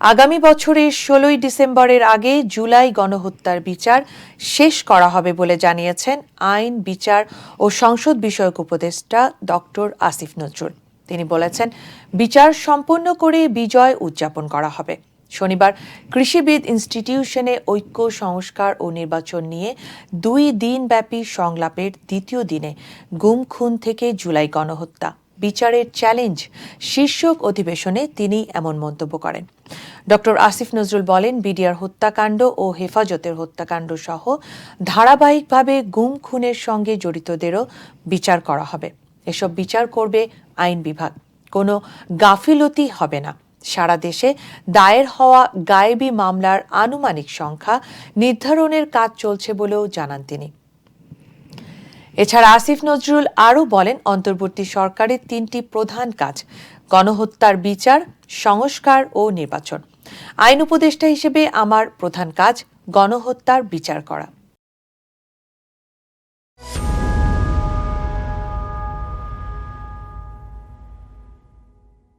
আগামী বছরের ষোলোই ডিসেম্বরের আগে জুলাই গণহত্যার বিচার শেষ করা হবে বলে জানিয়েছেন আইন, বিচার ও সংসদ বিষয়ক উপদেষ্টা ডক্টর আসিফ নজরুল। তিনি বলেছেন, বিচার সম্পন্ন করে বিজয় উদযাপন করা হবে। শনিবার কৃষিবিদ ইনস্টিটিউশনে ঐক্য, সংস্কার ও নির্বাচন নিয়ে দুই দিনব্যাপী সংলাপের দ্বিতীয় দিনে গুম, খুন থেকে জুলাই গণহত্যা। বিচারের চ্যালেঞ্জ শীর্ষক অধিবেশনে তিনি এমন মন্তব্য করেন। ডক্টর আসিফ নজরুল বলেন, বিডিআর হত্যাকাণ্ড ও হেফাজতের হত্যাকাণ্ড সহ ধারাবাহিকভাবে গুম খুনের সঙ্গে জড়িতদেরও বিচার করা হবে। এসব বিচার করবে আইন বিভাগ। কোনো গাফিলতি হবে না। সারা দেশে দায়ের হওয়া গায়েবী মামলার আনুমানিক সংখ্যা নির্ধারণের কাজ চলছে বলেও জানান তিনি। এছাড়া আসিফ নজরুল আরও বলেন, অন্তর্বর্তী সরকারের তিনটি প্রধান কাজ, গণহত্যার বিচার, সংস্কার ও নির্বাচন। আইন উপদেষ্টা হিসেবে আমার প্রধান কাজ, গণহত্যার বিচার করা।